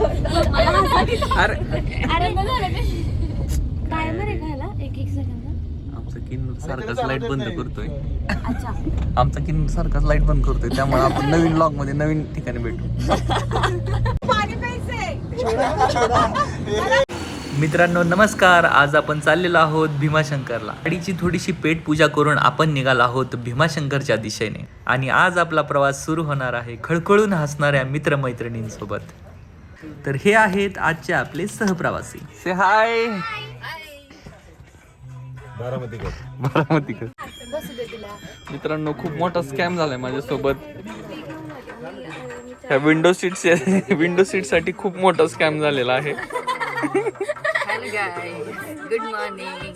मला हसायला- अरे. अरे बघा ना ते. टायमर आहे खायला एक एक सेकंद आमचा किन्नर सारखाच लाइट बंद करतोय. अच्छा. आमचा किन्नर सारखाच लाइट बंद करतोय त्यामुळे आपण नवीन ब्लॉगमध्ये नवीन ठिकाणी भेटू. मित्रांनो नमस्कार. आज आपण चाललेलो आहोत भीमाशंकरला. गाडीची थोडीशी पेट पूजा करून आपण निघालो आहोत भीमाशंकरच्या दिशेने. आणि आज आपला प्रवास सुरू होणार आहे खळखळून हसणाऱ्या मित्रमैत्रिणींसोबत. तर हे आहेत आजचे आपले सहप्रवासी. से हाय बारामतीकर. बसू दे तिला मित्रांनो खूप मोठा स्कॅम झालाय माझ्यासोबत. ह्या विंडो सीट विंडो सीटसाठी खूप मोठा स्कॅम झालेला आहे. Hello guy good morning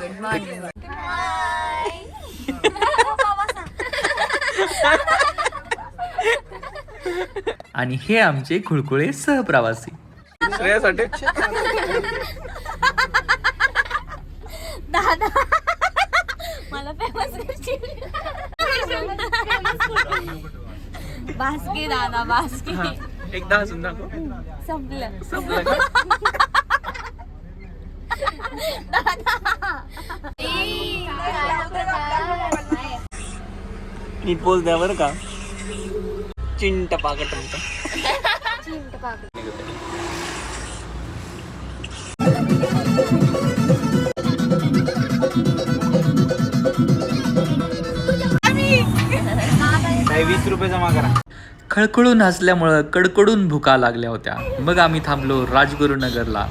good morning आणि हे आमचे खुळखुळे सहप्रवासी. श्रेयासाठी. दादा. मला फेमस बास्की दादा बास्की एकदा हसून दाखव. संपलं. संपलं का? नीट पोच द्या बरं का. चिंट पाकट वीस रुपये जमा करा. खळखळून हसल्यामुळं कडकडून भुका लागल्या होत्या. मग आम्ही थांबलो राजगुरुनगरला.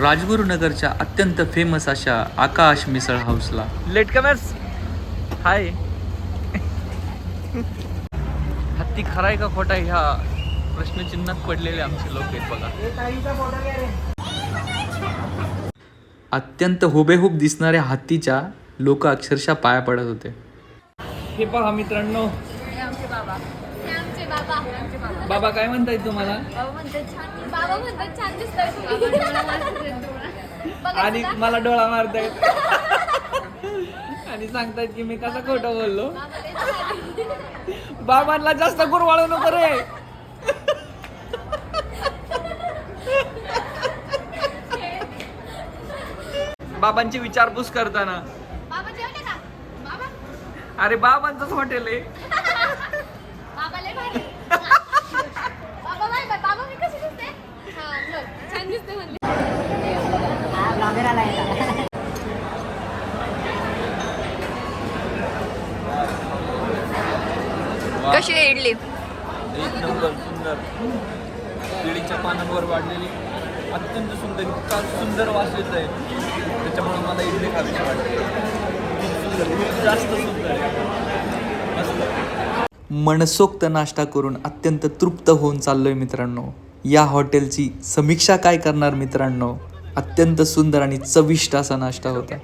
राजगुरुनगरच्या अत्यंत फेमस अशा आकाश मिसळ हाऊसला लेट कमर्स हत्ती खराय का खोटा ह्या प्रश्नचिन्हात पडलेले आमचे लोक आहेत बघा. अत्यंत हुबेहूब दिसणाऱ्या हत्तीच्या लोक अक्षरशः पाया पडत होते. हे पहा मित्रांनो. बाबा हे आमचे बाबा. आमचे बाबा. बाबा काय म्हणताय तुम्हाला? आणि मला डोळा मारतायत. आणि सांगतायत की मी कसा खोटं बोललो. बाबांना जास्त गुरवाळू नको रे. बाबांची विचारपूस करताना. अरे बाबांचंच हॉटेल आहे बाबा लय भारी बाबा बाय बाय बाबा मी कशी दिसते हा बघ छान दिसते म्हणले कशी आहे इडली एक नंबर सुंदर. केळीच्या पानांवर वाढलेली अत्यंत सुंदर इतका सुंदर वास येत आहे. त्याच्यामुळे मला इडली खावीशी वाटते खूप सुंदर खूप जास्त सुंदर आहे. मस्त. मनसोक्त नाश्ता करून अत्यंत तृप्त होऊन चाललोय मित्रांनो. या हॉटेलची समीक्षा काय करणार मित्रांनो? अत्यंत सुंदर आणि चविष्ट असा नाश्ता होता.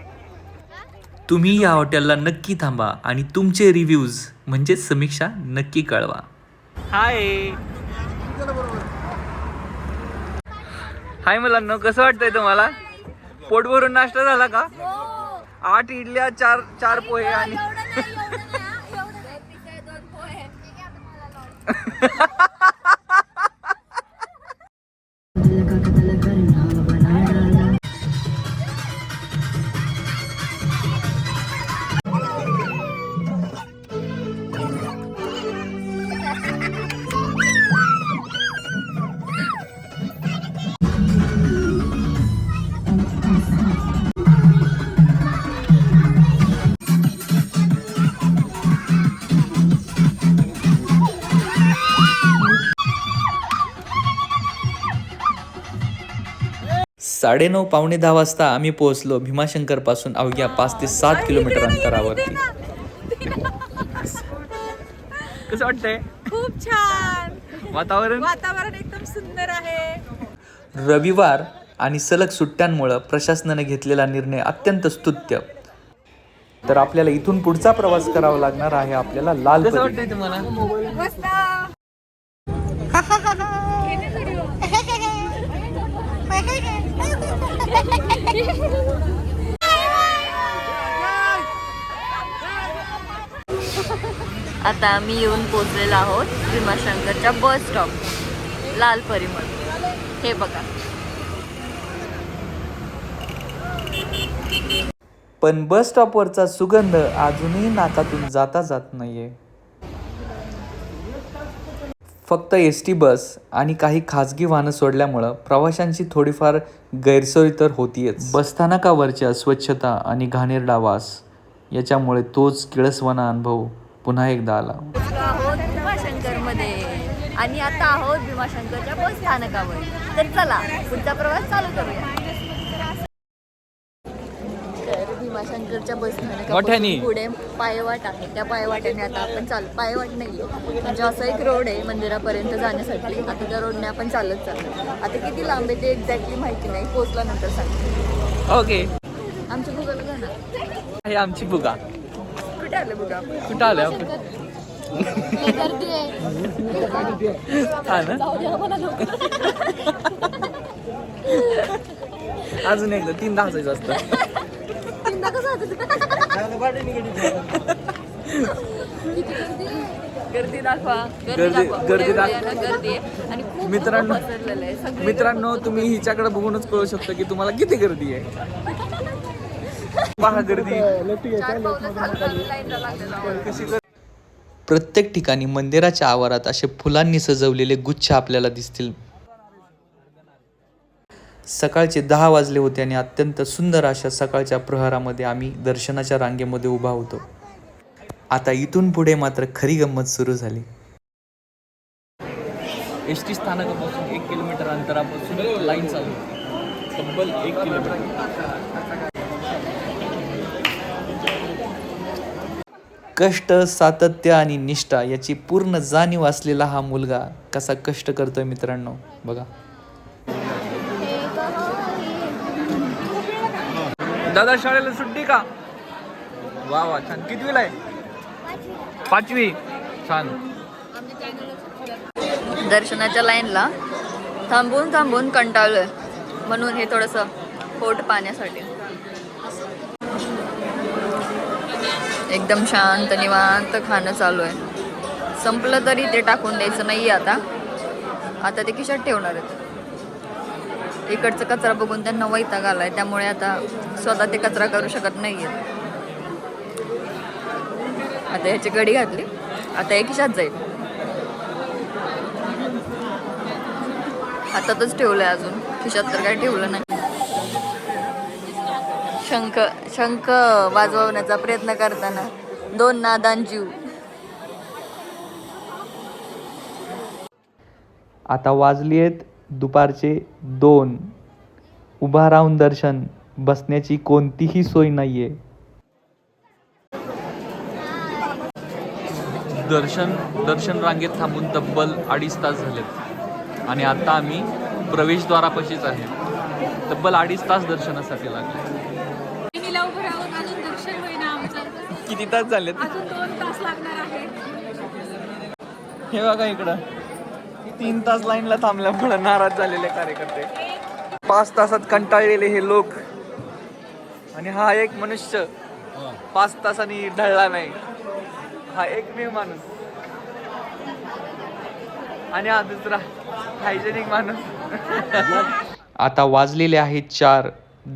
तुम्ही या हॉटेलला नक्की थांबा आणि तुमचे रिव्ह्यूज म्हणजे समीक्षा नक्की कळवा हाय हाय मुलांना कसं वाटतंय तुम्हाला पोट भरून नाश्ता झाला का आठ इडल्या चार चार पोहे आणि साडेनऊ पावणे दहा वाजता आम्ही पोहोचलो भीमाशंकरपासून अवघ्या पाच ते सात किलोमीटर अंतरावरती कसं वाटतंय? खूप छान. वातावरण? वातावरण एकदम सुंदर आहे. रविवार आणि सलग सुट्ट्यांमुळं प्रशासनाने घेतलेला निर्णय अत्यंत स्तुत्य. तर आपल्याला इथून पुढचा प्रवास करावा लागणार आहे आपल्याला लाल कसं वाटतंय तुम्हाला? मस्त. आता आम्ही येऊन पोचलेलो आहोत भीमाशंकरच्या बस स्टॉप लाल परिमळ हे बघा. पण बस स्टॉपवरचा सुगंध अजूनही नाकातून जाता जात नाहीये. फक्त एस टी बस आणि काही खाजगी वाहनं सोडल्यामुळं प्रवाशांची थोडीफार गैरसोय तर होतीयच. बसस्थानकावरच्या स्वच्छता आणि घाणेरडा वास? याच्यामुळे तोच किळसवाना अनुभव पुन्हा एकदा आला. आहोत भीमाशंकरमध्ये. आणि आता आहोत भीमाशंकरच्या बस स्थानकावर तर चला पुढचा प्रवास चालू करूया तर भीमाशंकरच्या बस मोठ्यानी. पुढे पायवाट आहे. त्या पायवाट्याने आता आपण चालू पायवाट नाही म्हणजे असा एक रोड आहे मंदिरापर्यंत जाण्यासाठी. आता त्या रोडने आपण चालत चाललो आता किती लांब आहे ते एक्झॅक्टली माहिती नाही. पोचल्यानंतर सांगते. ओके. आमच्या भूगोल घ्या ना. हे आमची बुगा कुठे आलं बघा आपण? कुठं आलं आपण? लय गर्दी आहे हा ना? जाऊ द्या मला लवकर. अजून एकदा तीन दहाच असतं. तीनदा कसं होतं? गर्दी दाखवा. गर्दी- दाखवा. आहे. आणि खूप मित्रांनो- मित्रांनो तुम्ही हिच्याकडे बघूनच कळू शकता की तुम्हाला किती गर्दी आहे. पहा गर्दी. प्रत्येक ठिकाणी मंदिराच्या आवारात असे फुलांनी सजवलेले गुच्छ आपल्याला दिसतील. सकाळचे दहा वाजले होते आणि अत्यंत सुंदर अशा सकाळच्या प्रहरामध्ये आम्ही दर्शनाच्या रांगेमध्ये उभा होतो. आता इथून पुढे मात्र खरी गंमत सुरू झाली. एस टी स्थानकापासून एक किलोमीटर अंतरापासून लाईन चालू. तब्बल एक किलोमीटर. कष्ट सातत्य आणि निष्ठा याची पूर्ण जाणीव असलेला हा मुलगा कसा कष्ट करतोय मित्रांनो बघा. दादा शाळेला सुट्टी का? वा वा छान. कितवीला आहे? पाचवी. छान. दर्शनाच्या लाईनला थांबून थांबून कंटाळलोय. म्हणून हे थोडंसं पोट पाण्यासाठी. एकदम शांत निवांत खाणं चालू आहे. संपलं तरी ते टाकून द्यायचं नाही आता. आता ते खिशात ठेवणार आहेत. इकडचा कचरा बघून त्यांना वैताग आलाय. त्यामुळे आता स्वतः ते कचरा करू शकत नाही आहेत आता ह्याची गडी घातली. आता एक खिशात जाईल. हातातच ठेवलंय अजून. खिशात तर काही ठेवलं नाही. शंख शंख वाजवण्याचा प्रयत्न करताना दोन नादान जीव. आता वाजली आहेत दुपारचे दोन. उभा राहून दर्शन बसण्याची कोणतीही सोय नाहीये. दर्शन दर्शन रांगेत थांबून तब्बल अडीच तास झालेत आणि आता आम्ही प्रवेशद्वारापाशीच आहे. तब्बल अडीच तास दर्शनासाठी लागले. किती तास झालेत? अजून दोन तास लागणार आहे हे बघा इकडं. तीन तास लाईनला थांबल्यामुळे नाराज झालेले कार्यकर्ते. पाच तासात कंटाळलेले हे लोक. आणि हा एक मनुष्य पाच तासांनी ढळला नाही. हा एकमेव माणूस. आणि हा दुसरा हायजेनिक माणूस. आता वाजलेले आहेत चार.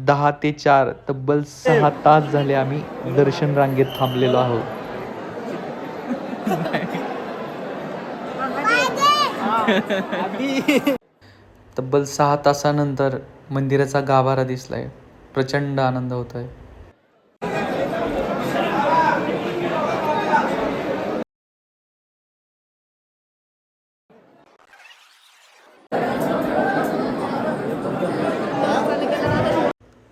दहा ते चार. तब्बल सहा तास झाले आम्ही दर्शन रांगेत थांबलेलो आहोत. तब्बल सहा तासानंतर मंदिराचा गाभारा दिसलाय. प्रचंड आनंद होत आहे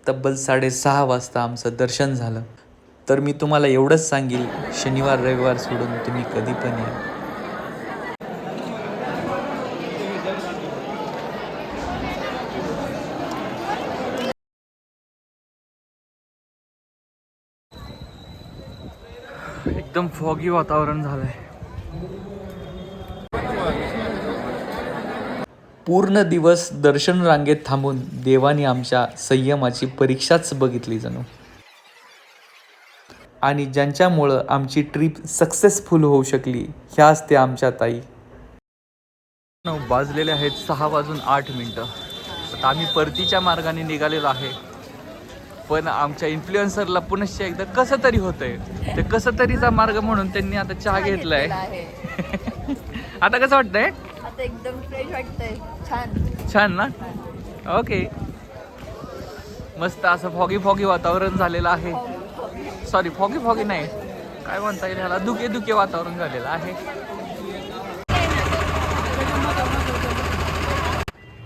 तब्बल साडेसहा वाजता आमचं दर्शन झालं. तर मी तुम्हाला एवढंच सांगेल शनिवार रविवार सोडून तुम्ही कधी पण या. एकदम फॉगी वातावरण झालंय. पूर्ण दिवस दर्शन रांगेत थांबून देवाने आमच्या संयमाची परीक्षाच बघितली जणू. आणि ज्यांच्यामुळं आमची ट्रिप सक्सेसफुल होऊ शकली ह्याच त्या आमच्या ताई. वाजलेले आहेत सहा वाजून आठ मिनटं. आता आम्ही परतीच्या मार्गाने निघालेलो आहे. पण आमच्या इन्फ्लुएन्सरला पुनश्च एकदा कसं तरी होतंय. ते कसं तरीचा मार्ग म्हणून त्यांनी आता चहा घेतलाय. आहे. आता कसं वाटतंय? आता एकदम फ्रेश वाटतंय. छान. छान ना? ओके. मस्त असं फॉगी फॉगी वातावरण झालेलं आहे. सॉरी फॉगी फॉगी नाही. काय म्हणता येईल ह्याला? दुके दुके वातावरण झालेलं आहे.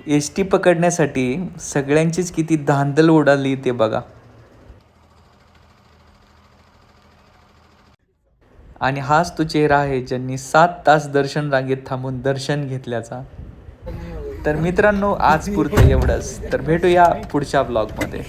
एस टी पकडण्यासाठी सगळ्यांचीच किती धांदल उडाली ते बघा. आणि हाच तो चेहरा आहे ज्यांनी सात तास दर्शन रांगेत थांबून दर्शन घेतल्याचा. तर मित्रांनो आज पुरतं एवढंच. तर भेटूया पुढच्या ब्लॉगमध्ये